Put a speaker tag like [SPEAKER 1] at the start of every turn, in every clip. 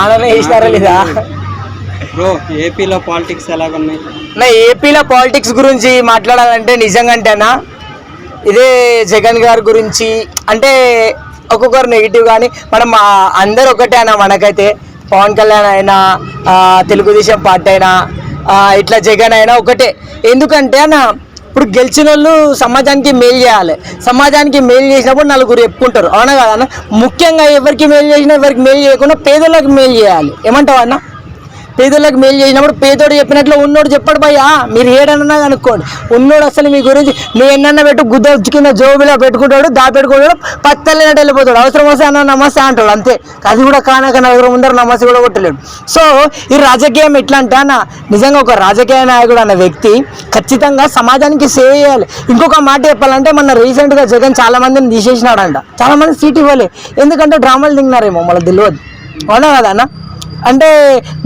[SPEAKER 1] ఆడనే వేసినారా లేదా?
[SPEAKER 2] బ్రో ఏపీలో పాలిటిక్స్ ఎలాగున్నాయి?
[SPEAKER 1] నా ఏపీలో పాలిటిక్స్ గురించి మాట్లాడాలంటే నిజంగాంటేనా? ఇదే జగన్ గారి గురించి. అంటే ఒక్కొక్కరు నెగిటివ్ కానీ మనం అందరు ఒకటే అన్న మనకైతే. పవన్ కళ్యాణ్ అయినా తెలుగుదేశం పార్టీ అయినా ఇట్లా జగన్ అయినా ఒకటే. ఎందుకంటే అన్న ఇప్పుడు గెలిచిన వాళ్ళు సమాజానికి మేలు చేయాలి. సమాజానికి మేలు చేసినప్పుడు నలుగురు చెప్పుకుంటారు. అవునా కదా ముఖ్యంగా ఎవరికి మేలు చేసినా ఎవరికి మేలు చేయకుండా పేదలకు మేలు చేయాలి. ఏమంటావు అన్న? పేదోళ్ళకి మేలు చేసినప్పుడు పేదోడు చెప్పినట్లు ఉన్నోడు చెప్పాడు భయ్యా. మీరు ఏడన్నా కనుక్కోండి ఉన్నోడు అసలు మీ గురించి నువ్వు ఎన్న పెట్టు గుద్ద కింద జోబిలో పెట్టుకుంటాడు దా పెట్టుకుంటాడు పత్తలేనట్టు వెళ్ళిపోతాడు. అవసరం వస్తే అన్న నమస్తే అంటాడు అంతే. అది కూడా కానక నలుగురు ముందర నమస్తే కూడా కొట్టలేడు. సో ఈ రాజకీయం ఎట్లా అంటే అన్న నిజంగా ఒక రాజకీయ నాయకుడు అన్న వ్యక్తి ఖచ్చితంగా సమాజానికి సేవ చేయాలి. ఇంకొక మాట చెప్పాలంటే మన రీసెంట్గా జగన్ చాలామందిని తీసేసినాడంట. చాలామంది సీట్ ఇవ్వలే. ఎందుకంటే డ్రామాలు తిన్నారేమో మళ్ళీ తెలియదు అవునా కదా అన్న? అంటే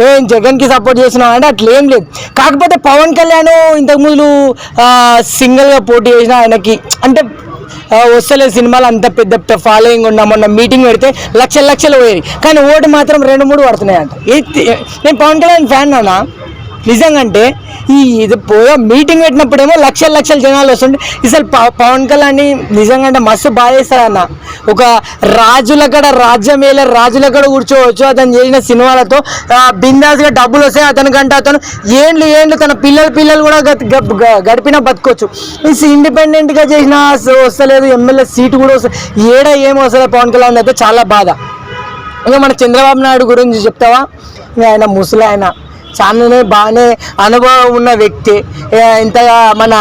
[SPEAKER 1] నేను జగన్కి సపోర్ట్ చేసినా అంటే అట్లా ఏం లేదు. కాకపోతే పవన్ కళ్యాణ్ ఇంతకు ముందు సింగిల్గా పోటీ చేసిన ఆయనకి అంటే వస్తలేదు సినిమాలు అంత పెద్ద ఫాలోయింగ్ ఉన్నా మొన్న మీటింగ్ పెడితే లక్షల లక్షలు పోయాయి. కానీ ఓటు మాత్రం రెండు మూడు పడుతున్నాయి అంట ఇది నేను పవన్ కళ్యాణ్ ఫ్యాన్ అన్నా. నిజంగా అంటే ఈ ఇది పోయా మీటింగ్ పెట్టినప్పుడేమో లక్షల లక్షల జనాలు వస్తుంటే అసలు ప- పవన్ కళ్యాణ్ నిజంగా అంటే మస్తు బాగా అన్న. ఒక రాజుల కడ రాజ్యం వేలే రాజుల కడ కూర్చోవచ్చు అతను చేసిన సినిమాలతో బిందాస్గా డబ్బులు వస్తాయి అతనికంటే అతను ఏండ్లు ఏండ్లు తన పిల్లలు పిల్లలు కూడా గ- గడిపిన బతుకోవచ్చు ఇండిపెండెంట్గా చేసిన వస్తలేదు ఎమ్మెల్యే సీటు కూడా వస్తుంది ఏడ ఏం వస్తుంది పవన్ కళ్యాణ్ అయితే చాలా బాధ. ఇంకా మన చంద్రబాబు నాయుడు గురించి చెప్తావా? ఇంకా ఆయన ముసలి ఆయన చాలానే బాగానే అనుభవం ఉన్న వ్యక్తి. ఇంతగా మన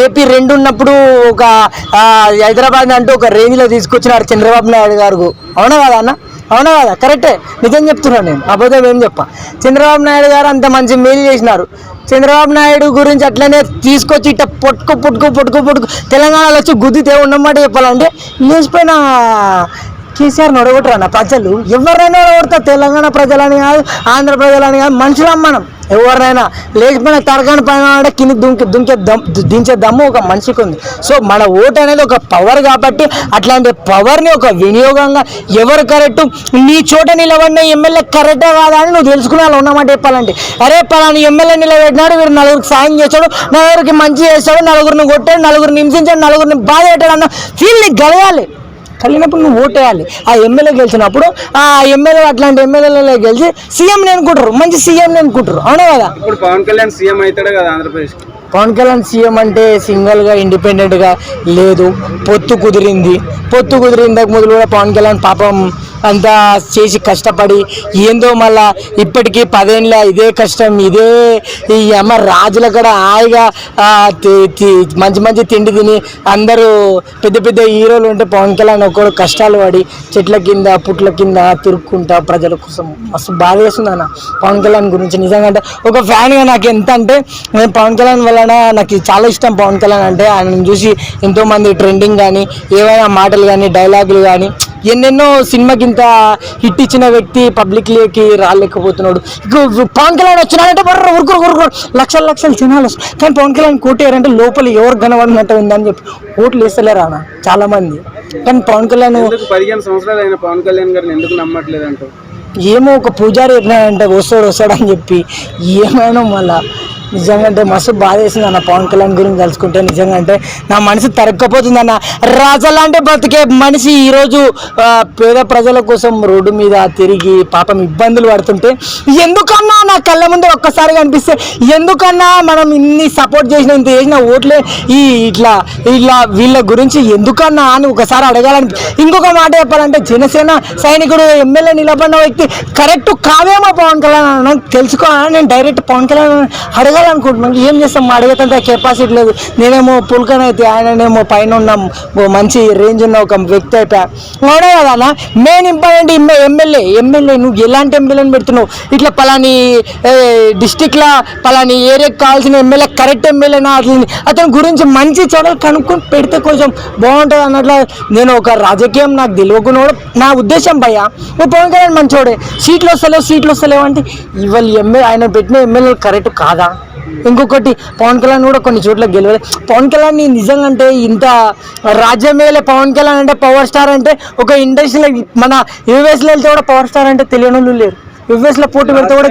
[SPEAKER 1] ఏపీ రెండు ఉన్నప్పుడు ఒక హైదరాబాద్ అంటూ ఒక రేంజ్లో తీసుకొచ్చినారు చంద్రబాబు నాయుడు గారు. అవునా కదా అన్న? అవునా కదా? కరెక్టే. నిజం చెప్తున్నాను నేను. అబద్ధం ఏం చెప్ప. చంద్రబాబు నాయుడు గారు అంత మంచి మేలు చేసినారు. చంద్రబాబు నాయుడు గురించి అట్లనే తీసుకొచ్చి ఇట్ట పొట్టుకు పొట్టుకు పొట్టుకు పొట్టుకు తెలంగాణలో వచ్చి గుద్దితే ఉన్నమాట చెప్పాలంటే. లేచిపోయిన కేసీఆర్ నొడగొట్టరు అన్న ప్రజలు. ఎవరైనా నొడగొడతారు తెలంగాణ ప్రజలని కాదు ఆంధ్ర ప్రజలని కాదు మనుషులం మనం. ఎవరినైనా లేకపోయినా తరగని పైన అంటే కింద దుంకి దుంకే దమ్ దించే దమ్ము ఒక మనిషికి ఉంది. సో మన ఓటు అనేది ఒక పవర్ కాబట్టి అట్లాంటి పవర్ని ఒక వినియోగంగా ఎవరు కరెక్ట్ నీ చోట నిలబడిన ఎమ్మెల్యే కరెక్టే కాదా అని నువ్వు వాళ్ళు ఉన్నమాట చెప్పాలంటే అరే పలాని ఎమ్మెల్యే నిలబెట్టినాడు వీడు నలుగురికి సాయం చేశాడు నలుగురికి మంచి చేస్తాడు నలుగురిని కొట్టాడు నలుగురిని హింసించాడు నలుగురిని బాధ పెట్టాడు అన్న ఫీల్ని నీకు కలిగినప్పుడు నువ్వు ఓటేయాలి. ఆ ఎమ్మెల్యే గెలిచినప్పుడు ఆ ఎమ్మెల్యే అట్లాంటి ఎమ్మెల్యేలలో గెలిచి సీఎం అనుకుంటారు. మంచి సీఎం అనుకుంటారు. అవునా కదా?
[SPEAKER 2] ఇప్పుడు పవన్ కళ్యాణ్ సీఎం అవుతాడు కదా ఆంధ్రప్రదేశ్
[SPEAKER 1] పవన్ కళ్యాణ్ సీఎం అంటే సింగిల్గా ఇండిపెండెంట్గా లేదు. పొత్తు కుదిరింది. పొత్తు కుదిరి ఇంతకు మొదలు కూడా పవన్ కళ్యాణ్ పాపం అంతా చేసి కష్టపడి ఏందో మళ్ళా ఇప్పటికీ పదేళ్ళ ఇదే కష్టం ఇదే ఈ అమ్మ రాజుల కూడా హాయిగా మంచి మంచి తిండి తిని అందరూ పెద్ద పెద్ద హీరోలు ఉంటే పవన్ కళ్యాణ్ ఒక్కడు కష్టాలు పడి చెట్ల కింద పుట్ల కింద తిరుక్కుంటా ప్రజల కోసం. మస్తు బాధ చేస్తుంది అన్న పవన్ కళ్యాణ్ గురించి నిజంగా అంటే ఒక ఫ్యాన్గా నాకు ఎంత అంటే నేను పవన్ కళ్యాణ్ వలన నాకు చాలా ఇష్టం పవన్ కళ్యాణ్ అంటే. ఆయనను చూసి ఎంతోమంది ట్రెండింగ్ కానీ ఏవైనా మాటలు కానీ డైలాగులు కానీ ఎన్నెన్నో సినిమాకి ఇంత హిట్ ఇచ్చిన వ్యక్తి పబ్లిక్లోకి రాలేకపోతున్నాడు. పవన్ కళ్యాణ్ వచ్చినాడంటే బర్ర ఉరుకురు ఉరుకురు. లక్షల లక్షల జనాలు వస్తారు కానీ పవన్ కళ్యాణ్ కోటేయారంటే లోపల ఎవరు కనబడినట్టు ఉందని చెప్పి ఓట్లు వేస్తలేరు అన్న చాలా మంది కానీ పవన్ కళ్యాణ్
[SPEAKER 2] పదిహేను సంవత్సరాలు అయిన పవన్ కళ్యాణ్ గారిని ఎందుకు నమ్మట్లేదు అంటూ
[SPEAKER 1] ఏమో ఒక పూజారి చెప్పినాడంటే వస్తాడు వస్తాడు అని చెప్పి. ఏమైనా మళ్ళా నిజంగా అంటే మస్తు బాధ వేసింది అన్న పవన్ కళ్యాణ్ గురించి తలుచుకుంటే నిజంగా అంటే నా మనసు తరక్కపోతుంది అన్న రాజలాంటి బతికే మనిషి ఈరోజు పేద ప్రజల కోసం రోడ్డు మీద తిరిగి పాపం ఇబ్బందులు పడుతుంటే ఎందుకన్నా నా కళ్ళ ముందు ఒక్కసారి కనిపిస్తే ఎందుకన్నా మనం ఇన్ని సపోర్ట్ చేసిన ఇంత చేసిన ఓట్లే ఈ ఇట్లా ఇట్లా వీళ్ళ గురించి ఎందుకన్నా అని ఒకసారి అడగాలని ఇంకొక మాట చెప్పాలంటే జనసేన సైనికుడు ఎమ్మెల్యే నిలబడిన వ్యక్తి కరెక్ట్ కాదేమో పవన్ కళ్యాణ్ అన్న తెలుసుకోవాలని నేను డైరెక్ట్ పవన్ కళ్యాణ్ అడగాలనుకుంటున్నాను ఏం చేస్తాం? మా అడగతంటే కెపాసిటీ లేదు. నేనేమో పుల్కన్ అయితే ఆయననేమో పైన ఉన్న ఓ మంచి రేంజ్ ఉన్న ఒక వ్యక్తి అయితే అవునా కదా మెయిన్ ఇంపార్టెంట్ ఎమ్మెల్యే. ఎమ్మెల్యే నువ్వు ఎలాంటి ఎమ్మెల్యేని పెడుతున్నావు? ఇట్లా పలాని డిస్టిక్లో పలాని ఏరియాకి కావాల్సిన ఎమ్మెల్యే కరెక్ట్ ఎమ్మెల్యేనా అట్లా అతని గురించి మంచి చెడలు కనుక్కొని పెడితే కొంచెం బాగుంటుంది అన్నట్లు నేను ఒక రాజకీయం నాకు తెలియకుండా నా ఉద్దేశం భయ్యా. నువ్వు పవన్ కళ్యాణ్ మంచోడే. సీట్లు వస్తలేవు సీట్లు వస్తలేవు అంటే ఇవాళ ఎమ్మెల్యే ఆయన పెట్టిన ఎమ్మెల్యేలు కరెక్ట్ కాదా? ఇంకొకటి పవన్ కళ్యాణ్ కూడా కొన్ని చోట్ల గెలవలేదు పవన్ కళ్యాణ్ నిజంగా అంటే ఇంత రాజ్యం వేలే పవన్ కళ్యాణ్ అంటే పవర్ స్టార్ అంటే ఒక ఇండస్ట్రీలో మన యూఎస్లో వెళ్తే కూడా పవర్ స్టార్ అంటే తెలియని వాళ్ళు లేరు యుఎస్లో పోటీ పెడితే కూడా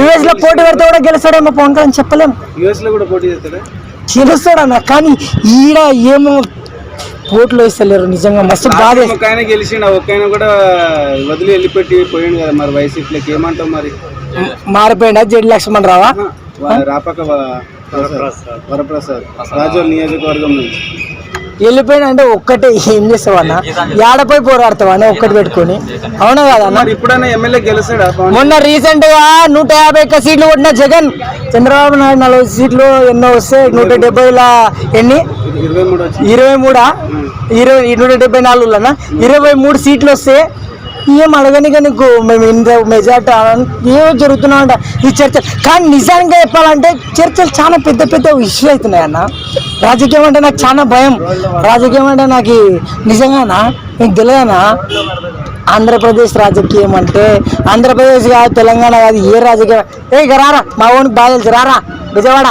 [SPEAKER 1] యుఎస్లో పోటీ పెడితే కూడా గెలుస్తాడేమో పవన్ కళ్యాణ్ చెప్పలేం.
[SPEAKER 2] యుఎస్లో కూడా పోటీ చేస్తాడా?
[SPEAKER 1] గెలుస్తాడన్న కానీ ఈడ ఏమో పోట్లు వేస్తలేరు నిజంగా మస్తు బాధ
[SPEAKER 2] ఆయన గెలిచిండు కూడా వదిలి వెళ్ళిపెట్టి పోయిండు కదా మరి వైసీపీలోకి. ఏమంటావు మరి?
[SPEAKER 1] మారిపోయిందా జడి లక్ష్మణ్ రావా
[SPEAKER 2] రాపక వరప్రసాద్. రాజోల్ నియోజకవర్గం నుంచి.
[SPEAKER 1] వెళ్ళిపోయినా అంటే ఒక్కటే ఏం చేస్తావు అన్న ఏడపోయి పోరాడతావు అన్న ఒక్కటి పెట్టుకొని. అవునా కాదన్న
[SPEAKER 2] మరి ఇప్పుడైనా ఎమ్మెల్యే
[SPEAKER 1] మొన్న రీసెంట్గా నూట యాభై ఒక్క సీట్లు కొట్టిన జగన్. చంద్రబాబు నాయుడు నలభై సీట్లు ఎన్నో వస్తే నూట డెబ్బైల ఎన్ని?
[SPEAKER 2] ఇరవై మూడు వచ్చి
[SPEAKER 1] ఇరవై మూడా? ఇరవై నూట డెబ్బై నాలుగులనా? ఇరవై మూడు సీట్లు వస్తే ఏం అడగనిక నీకు? మేము ఇంత మెజార్టీ ఏమో జరుగుతున్నా ఈ చర్చ. కానీ నిజానికి చెప్పాలంటే చర్చలు చాలా పెద్ద పెద్ద ఇష్యూ అవుతున్నాయి అన్న. రాజకీయం అంటే నాకు చాలా భయం. రాజకీయం అంటే నాకు నిజంగానా? నీకు తెలియనా ఆంధ్రప్రదేశ్ రాజకీయం అంటే ఆంధ్రప్రదేశ్ కాదు తెలంగాణ కాదు ఏ రాజకీయం? ఏ ఇక రారా మా ఓనికి బాగా తెలుసు రారా విజయవాడ.